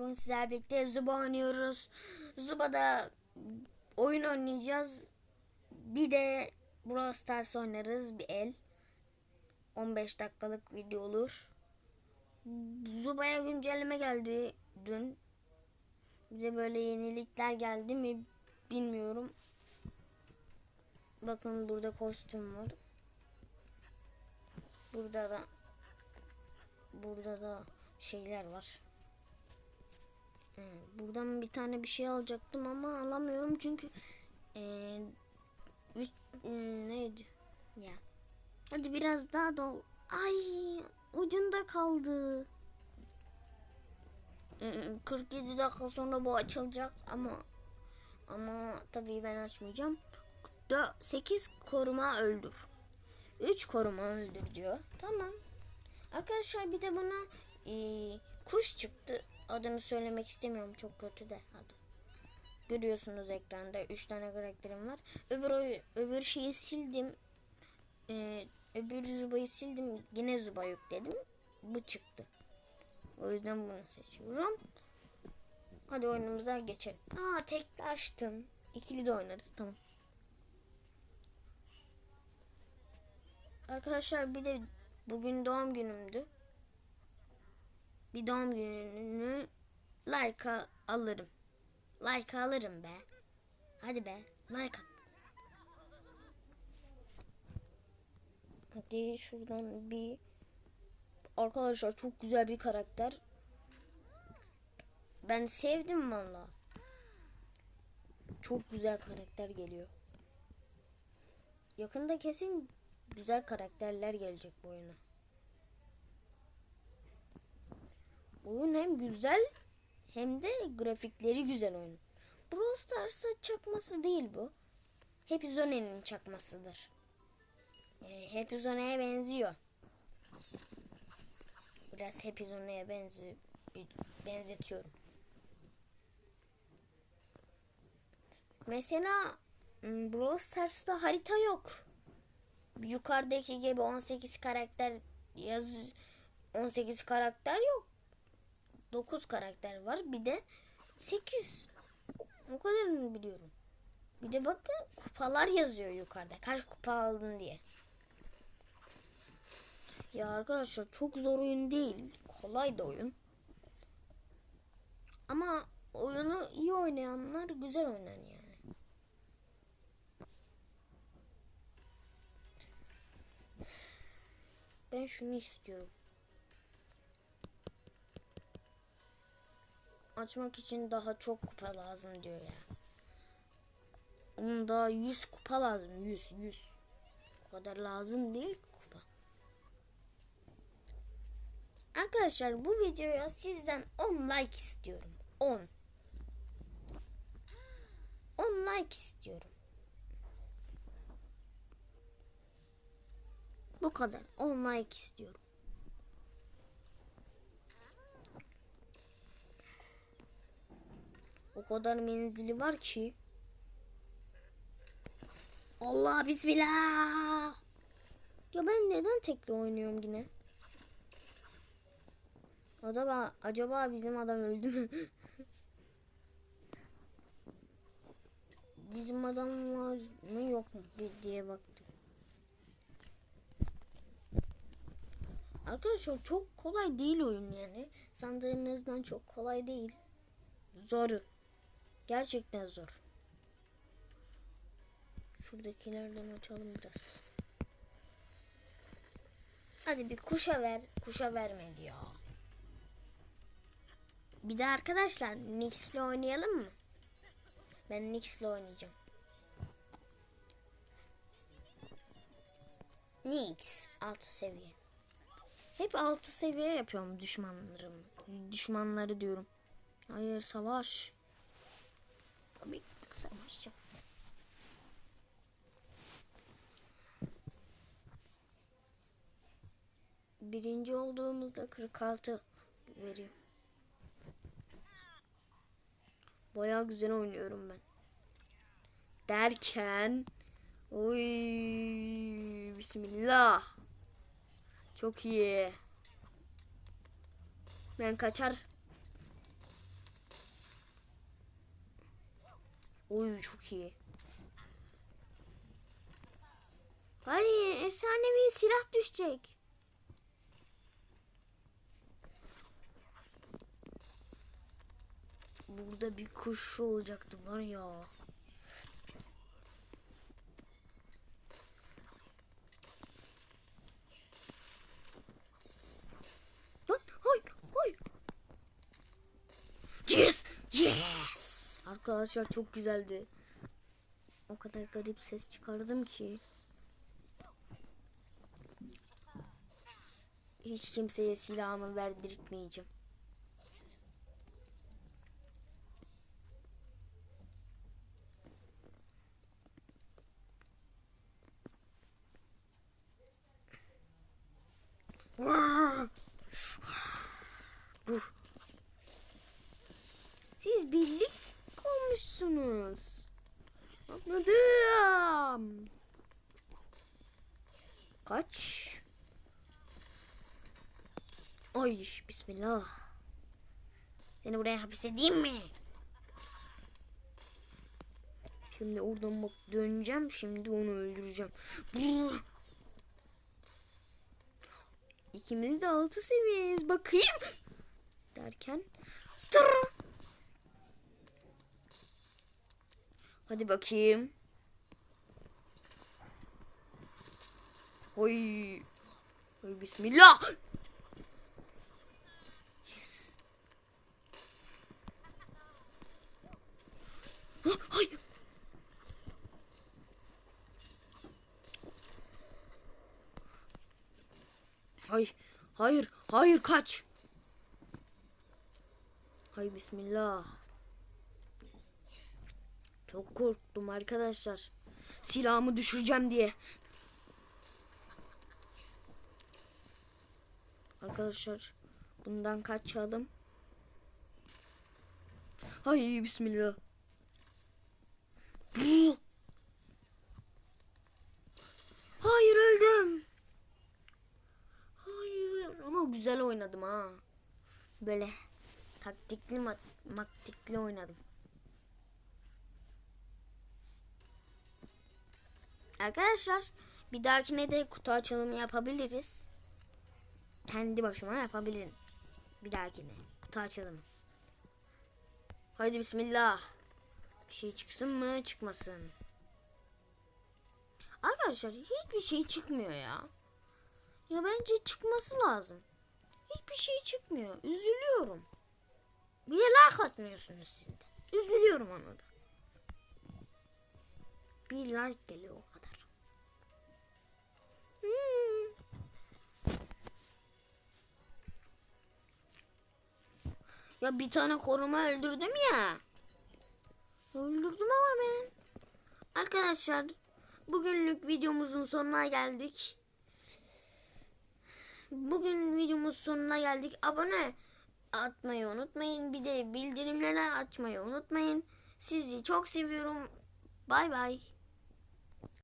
Bugün sizlerle birlikte Zuba oynuyoruz. Zuba'da oyun oynayacağız. Bir de Brawl Stars oynarız bir el. 15 dakikalık video olur. Zuba'ya güncelleme geldi dün. Bize böyle yenilikler geldi mi bilmiyorum. Bakın burada kostüm var. Burada da burada da şeyler var. Buradan bir tane bir şey alacaktım ama alamıyorum çünkü ee, üç, hmm, neydi? Ya hadi biraz daha dol ay ucunda kaldı. Ee, 47 dakika sonra bu açılacak ama ama tabii ben açmayacağım. 8 koruma öldür. 3 koruma öldür diyor. Tamam. Arkadaşlar bir de bana ee, kuş çıktı adını söylemek istemiyorum çok kötü de adı. Görüyorsunuz ekranda 3 tane karakterim var. Öbür öbür şeyi sildim. Ee, öbür Zuba'yı sildim. Yine Zuba yükledim. Bu çıktı. O yüzden bunu seçiyorum. Hadi oyunumuza geçelim. Aa tekli açtım. İkili de oynarız tamam. Arkadaşlar bir de bugün doğum günümdü bir doğum gününü like alırım. Like alırım be. Hadi be like at. Hadi şuradan bir Arkadaşlar çok güzel bir karakter. Ben sevdim valla. Çok güzel karakter geliyor. Yakında kesin güzel karakterler gelecek bu oyuna. Oyun hem güzel hem de grafikleri güzel oyun. Brawl Stars'a çakması değil bu. Happy Zone'nin çakmasıdır. E, Happy Zone'ye benziyor. Biraz Happy Zone'ye benziyor. Benzetiyorum. Mesela Brawl Stars'ta harita yok. Yukarıdaki gibi 18 karakter yaz 18 karakter yok. 9 karakter var. Bir de 8. O kadarını biliyorum. Bir de bakın kupalar yazıyor yukarıda. Kaç kupa aldın diye. Ya arkadaşlar çok zor oyun değil. Kolay da oyun. Ama oyunu iyi oynayanlar güzel oynar yani. Ben şunu istiyorum. Açmak için daha çok kupa lazım diyor ya. Onun daha 100 kupa lazım. 100 100. O kadar lazım değil kupa. Arkadaşlar bu videoya sizden 10 like istiyorum. 10. 10 like istiyorum. Bu kadar. 10 like istiyorum. O kadar menzili var ki. Allah bismillah. Ya ben neden tekli oynuyorum yine? Acaba acaba bizim adam öldü mü? bizim adam var mı yok mu diye baktım. Arkadaşlar çok kolay değil oyun yani. Sandığınızdan çok kolay değil. Zoru. Gerçekten zor. Şuradakilerden açalım biraz. Hadi bir kuşa ver. Kuşa vermedi ya. Bir de arkadaşlar Nix'le oynayalım mı? Ben Nix'le oynayacağım. Nix 6 seviye. Hep 6 seviye yapıyorum düşmanlarım. Düşmanları diyorum. Hayır savaş. Birinci olduğumuzda 46 veriyor. Baya güzel oynuyorum ben. Derken oy bismillah. Çok iyi. Ben kaçar. Oy çok iyi. Hadi efsanevi silah düşecek. Burada bir kuş olacaktı var ya. Lan hayır hayır. Yes yes. Arkadaşlar çok güzeldi. O kadar garip ses çıkardım ki. Hiç kimseye silahımı verdirtmeyeceğim. Ay bismillah. Seni buraya hapis edeyim mi? Şimdi oradan bak döneceğim. Şimdi onu öldüreceğim. Brrr. İkimiz de altı seviyeyiz. Bakayım. Derken. Tırr. Hadi bakayım. Oy. Oy bismillah. Hayır, hayır, hayır kaç. Hay bismillah. Çok korktum arkadaşlar. Silahımı düşüreceğim diye. Arkadaşlar bundan kaçalım. Hay bismillah. Hayır öldüm. Hayır ama güzel oynadım ha. Böyle taktikli mat- maktikli oynadım. Arkadaşlar bir dahakine de kutu açılımı yapabiliriz. Kendi başıma yapabilirim. Bir dahakine kutu açılımı. Haydi bismillah. Bir şey çıksın mı çıkmasın. Arkadaşlar hiçbir şey çıkmıyor ya. Ya bence çıkması lazım. Hiçbir şey çıkmıyor. Üzülüyorum. Bir like atmıyorsunuz siz de. Üzülüyorum ona da. Bir like geliyor o kadar. Hmm. Ya bir tane koruma öldürdüm ya. Öldürdüm ama ben. Arkadaşlar bugünlük videomuzun sonuna geldik. Bugün videomuz sonuna geldik. Abone atmayı unutmayın. Bir de bildirimleri açmayı unutmayın. Sizi çok seviyorum. Bay bay.